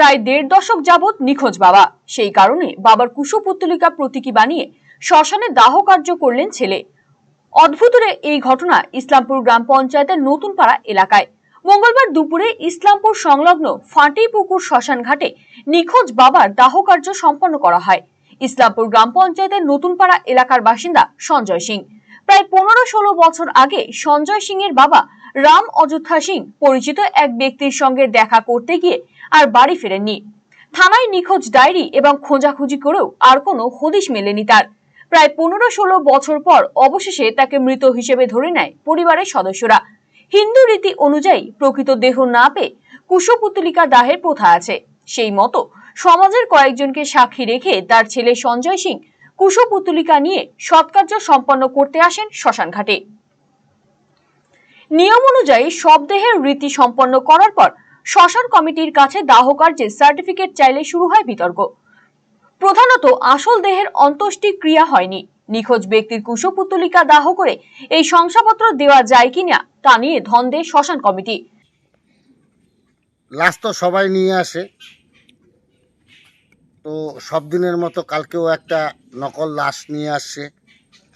প্রায় দেড় দশক যাবৎ নিখোঁজ বাবা। সেই কারণে বাবার কুশপুত্তলিকা প্রতীকী বানিয়ে শ্মশানে দাহ কার্য করলেন ছেলে। অদ্ভুতরে এই ঘটনা ইসলামপুর গ্রাম পঞ্চায়েতের নতুন পাড়া এলাকায়। মঙ্গলবার দুপুরে ইসলামপুর সংলগ্ন ফাঁটিপুকুর শ্মশান ঘাটে নিখোঁজ বাবার দাহ কার্য সম্পন্ন করা হয়। ইসলামপুর গ্রাম পঞ্চায়েতের নতুন পাড়া এলাকার বাসিন্দা সঞ্জয় সিং। প্রায় পনেরো ষোলো বছর আগে সঞ্জয় সিং এর বাবা রাম অযোধ্যা সিং পরিচিত এক ব্যক্তির সঙ্গে দেখা করতে গিয়ে আর বাড়ি ফেরেননি। থানায় নিখোঁজ ডায়েরি এবং খোঁজাখুঁজি করেও আর কোনো হদিশ মেলেনি তার। প্রায় পনেরো ষোলো বছর পর অবশেষে তাকে মৃত হিসেবে ধরে নেয় পরিবারের সদস্যরা। হিন্দু রীতি অনুযায়ী প্রকৃত দেহ না পেয়ে কুশপুতলিকা দাহের প্রথা আছে। সেই মতো সমাজের কয়েকজনকে সাক্ষী রেখে তার ছেলে সঞ্জয় সিং কুশপুতলিকা নিয়ে সৎকার্য সম্পন্ন করতে আসেন শ্মশান ঘাটে। নিয়ম অনুযায়ী সব দেহের রীতি সম্পন্ন করার পর শ্মশান কমিটির কাছে দাহ কার্যের সার্টিফিকেট চাইলে শুরু হয় বিতর্ক। প্রধানত আসল দেহের অন্ত্যেষ্টি ক্রিয়া হয়নি। নিখোঁজ ব্যক্তির কুশপুতলিকা দাহ করে এই শংসাপত্র দেওয়া যায় কিনা তা নিয়ে ধন্দে শ্মশান কমিটি। লাশ তো সবাই নিয়ে আসে। তো সব দিনের মতো কালকেও একটা নকল লাশ নিয়ে আসছে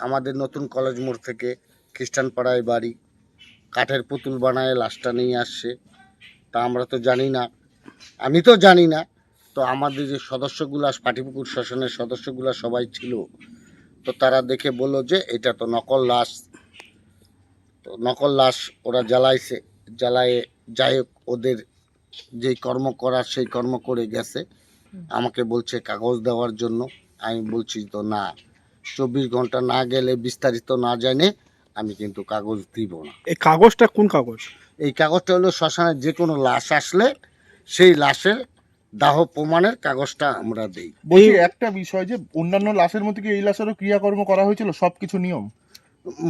আমাদের নতুন কলেজ মোড় থেকে খ্রিস্টান পাড়ায় বাড়ি। কাঠের পুতুল বানায় লাশটা নিয়ে আসছে। তা আমরা তো জানি না। আমি তো জানি না। তো আমাদের যে সদস্যগুলা, পাটিপুকুর শ্মশানের সদস্যগুলা সবাই ছিল, তো তারা দেখে বলল যে এটা তো নকল লাশ। তো নকল লাশ ওরা জ্বালাইছে। জ্বালায়ে যাই হোক, ওদের যেই কর্ম করার, সেই কর্ম করে গেছে। আমাকে বলছে কাগজ দেওয়ার জন্য। আমি বলছি তো না চব্বিশ ঘণ্টা না গেলে বিস্তারিত না জানে আমি কিন্তু কাগজ দিব না। এই কাগজটা কোন কাগজ? এই কাগজটা হলো শ্মশানের যে কোনো লাশ আসলে সেই লাশের দাহ প্রমাণের কাগজটা আমরা দেই। বলছি একটা বিষয় যে অন্যান্য লাশের মধ্যে কি এই লাশেরও ক্রিয়াকর্ম করা হয়েছিল? সবকিছু নিয়ম?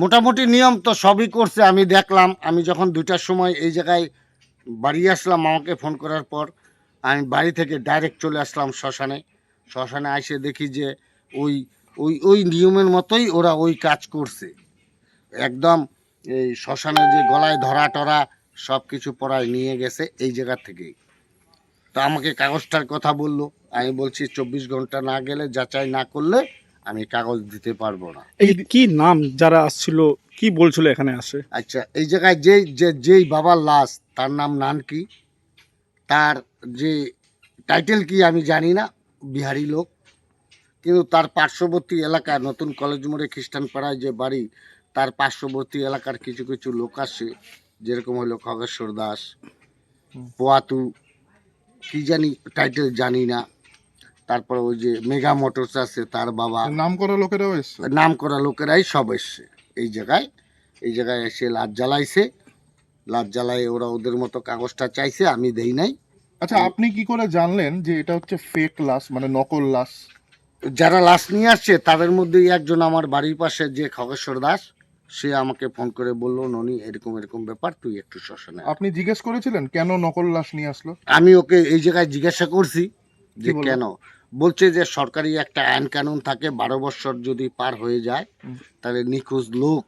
মোটামুটি নিয়ম তো সবই করছে আমি দেখলাম। আমি যখন দুটার সময় এই জায়গায় বাড়ি আসলাম আমাকে ফোন করার পর আমি বাড়ি থেকে ডাইরেক্ট চলে আসলাম শ্মশানে। শ্মশানে এসে দেখি যে ওই ওই ওই নিয়মের মতোই ওরা ওই কাজ করছে। একদম এই শ্মশানে যে গলায় ধরা টরা সব কিছু পড়ায় নিয়ে গেছে এই জায়গা থেকেই। তো আমাকে কাগজটার কথা বলল আমি বলছি চব্বিশ ঘণ্টা না গেলে যাচাই না করলে আমি কাগজ দিতে পারব না। এই কি নাম যারা আসছিল কি বলছিল এখানে আসে? আচ্ছা এই জায়গায় যেই যে যেই বাবার লাশ তার নাম নানকি। তার যে টাইটেল কি আমি জানি না বিহারি লোক। কিন্তু তার পার্শ্ববর্তী এলাকা নতুন কলেজ মোড়ে খ্রিস্টান পাড়ায় যে বাড়ি তার পার্শ্ববর্তী এলাকার কিছু কিছু লোক আসে যেরকম হলো খগেশ্বর দাস পোয়াতু কি জানি টাইটেল জানি না। তারপর ওই যে মেগা মোটরস আছে তার বাবা। নাম করা লোকেরাও এসছে? নাম করা লোকেরাই সব এসছে। এই জায়গায় এই জায়গায় এসে লাট জ্বালাইছে। লাট জ্বালায় ওরা ওদের মতো কাগজটা চাইছে আমি দেই নাই। আচ্ছা আপনি কি করে জানলেন যে এটা হচ্ছে ফেক লাশ মানে নকল লাশ? যারা লাশ নিয়ে আসছে তাদের মধ্যেই একজন আমার বাড়ির পাশে যে খগেশ্বর দাস সে আমাকে ফোন করে বলল ননি এরকম এরকম ব্যাপার তুই একটু শ্মশানে আয়।" আপনি জিজ্ঞেস করেছিলেন কেন নকল লাশ নিয়ে আসলো? আমি ওকে এই জায়গায় জিজ্ঞাসা করছি যে কেন? বলছে যে সরকারি একটা আইন কানুন থাকে বারো বছর যদি পার হয়ে যায় তাহলে নিখোঁজ লোক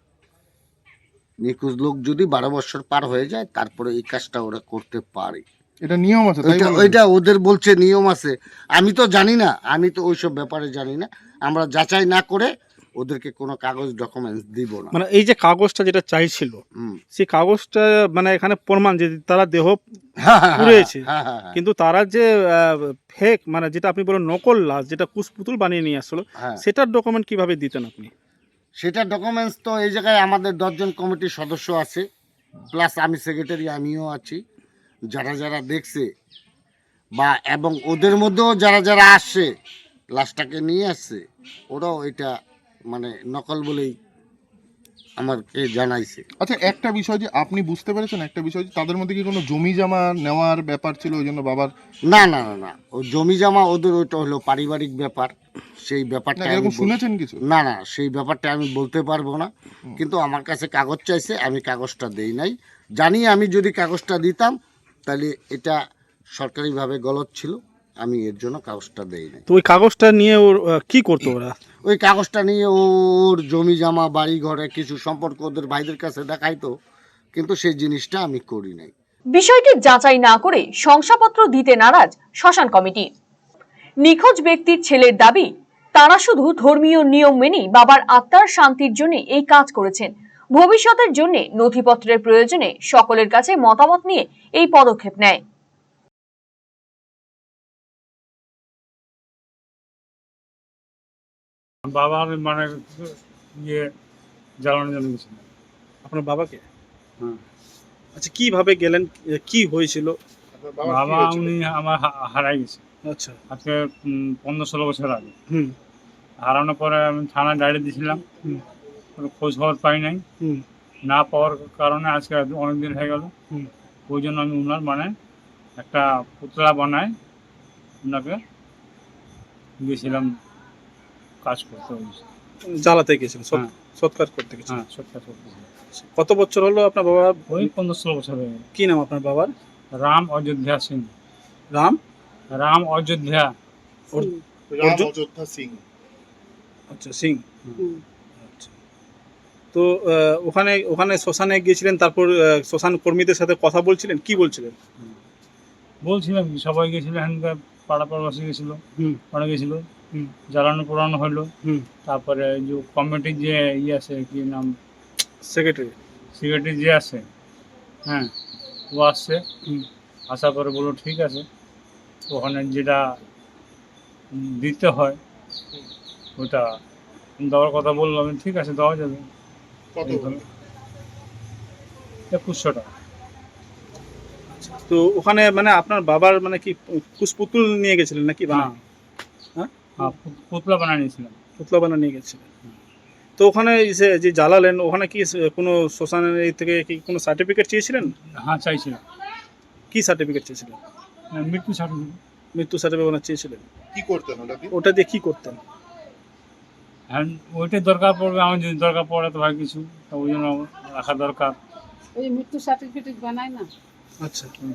নিখোঁজ লোক যদি বারো বছর পার হয়ে যায় তারপরে এই কাজটা ওরা করতে পারে। এটা নিয়ম আছে ওইটা ওদের বলছে নিয়ম আছে। আমি তো জানি না আমি তো ওইসব ব্যাপারে জানি না। আমরা যাচাই না করে ওদেরকে কোনো কাগজ ডকুমেন্টস দিব না। মানে এই যে কাগজটা যেটা চাইছিল সেই কাগজটা মানে এখানে প্রমাণ যে তারা দেহ হ্যাঁ, হ্যাঁ, হ্যাঁ, হ্যাঁ, কিন্তু তারা যে ফেক মানে যেটা আপনি বলেন নকল লাশ যেটা কুশপুতুল বানিয়ে নিয়ে আসলো। সেটার ডকুমেন্ট কীভাবে দিতেন আপনি? সেটা ডকুমেন্টস তো এই জায়গায় আমাদের দশজন কমিটির সদস্য আছে প্লাস আমি সেক্রেটারি আমিও আছি। যারা যারা দেখছে বা এবং ওদের মধ্যেও যারা যারা আসছে লাশটাকে নিয়ে আসছে, ওরাও এটা মানে নকল বলেই আমাকে জানাইছে। আচ্ছা একটা বিষয় যে আপনি বুঝতে পেরেছেন একটা বিষয় যে তাদের মধ্যে কি কোনো জমি জমা নেওয়ার ব্যাপার ছিল? ওই জন্য বাবার না না না না। ও জমি জমা ওদের ওইটা হলো পারিবারিক ব্যাপার। সেই না ব্যাপারটা আমি এরকম বল- শুনেছেন কিছু? না না সেই ব্যাপারটা আমি বলতে পারব না। কিন্তু আমার কাছে কাগজ চাইছে আমি কাগজটা দেই নাই। জানি আমি যদি কাগজটা দিতাম তাহলে এটা সরকারিভাবে গলত ছিল। আমি এর জন্য কাগজটা দেই নাই। তো ওই কাগজটা নিয়ে ওর কি করতো ওরা? ওই কাগজটা নিয়ে ওর জমি জামা বাড়ি ঘরে কিছু সম্পর্ক ওদের ভাইদের কাছে দেখাইতো কিন্তু সেই জিনিসটা আমি করি নাই। বিষয়টি যাচাই না করে শংসাপত্র দিতে নারাজ শ্মশান কমিটি। নিখোঁজ ব্যক্তির ছেলের দাবি তারা শুধু ধর্মীয় নিয়ম মেনেই বাবার আত্মার শান্তির জন্য এই কাজ করেছেন। ভবিষ্যতের জন্য নথিপত্রের প্রয়োজনে সকলের কাছে মতামত নিয়ে এই পদক্ষেপ নেয়। বাবার মানে ইয়ে জ্বালানোর জন্য গেছিল আপনার বাবাকে? হ্যাঁ। আচ্ছা কীভাবে গেলেন? কি হয়েছিল? বাবা উনি আমার হারাই গেছে। আচ্ছা। আজকে পনেরো ষোলো বছর আগে। হুম। হারানোর পরে আমি থানায় ডায়েরি দিয়েছিলাম। খোঁজ খবর পাই নাই। না পাওয়ার কারণে আজকে অনেক দিন হয়ে গেল। হুম। ওই জন্য আমি উনার মানে একটা পুতলা বানায় ওনাকে গেছিলাম কাজ করতে হয়েছে জ্বালাতে গেছিলেন সৎ- হ্যাঁ। সৎকার করতে গেছিলেন হ্যাঁ সব করতে হয়েছে। কত বছর হলো আপনার বাবা? ওই পনেরো ষোলো বছর হয়ে গেল। কি নাম আপনার বাবার? রাম অযোধ্যা সিং। রাম? রাম অযোধ্যা। ওর- রাম অর্জুন- অযোধ্যা সিং। আচ্ছা সিং। আচ্ছা। তো আহ, ওখানে ওখানে শ্মশানে গিয়েছিলেন তারপর আহ, শ্মশান কর্মীদের সাথে কথা বলছিলেন? কি বলছিলেন? বলছিলাম কি সবাই গেছিল এখানকার পাড়া পাড়াবাসী গেছিল হুম। পাড়া গেছিল। জ্বালানো পোড়ানো হলো। হুম। তারপরে যে কমিটির যে ইয়ে আছে কি নাম? সেক্রেটারি সিকিউরিটি যে আছে হ্যাঁ ও আসছে। আসার পরে বলল ঠিক আছে। ওখানে যেটা দিতে হয় ওটা দেওয়ার কথা বলল আমি ঠিক আছে দেওয়া যাবে। কত একুশশো টাকা। তো ওখানে মানে আপনার বাবার মানে কি কুশপুতুল নিয়ে গেছিলেন নাকি? হ্যাঁ পুতলা বানিয়ে নিয়েছিলাম। পুতলা বানা নিয়ে গেছিলেন। তো ওখানে যে যে জ্বালালেন ওখানে কি কোনো শ্মশানের এই থেকে কি কোনো সার্টিফিকেট চেয়েছিলেন? হ্যাঁ চাইছিলাম। কি সার্টিফিকেট চেয়েছিলেন? হ্যাঁ, মৃত্যু সার্টিফিকেট মৃত্যু সার্টিফিকেট ওনার চেয়েছিলেন। কি করতেন ওটা ওটা দিয়ে কি করতেন? হ্যাঁ ওইটাই দরকার পড়বে আমার যদি দরকার পড়ে তো ভাই কিছু। তো ওই জন্য রাখা দরকার। ওই মৃত্যু সার্টিফিকেট বানায় না। আচ্ছা।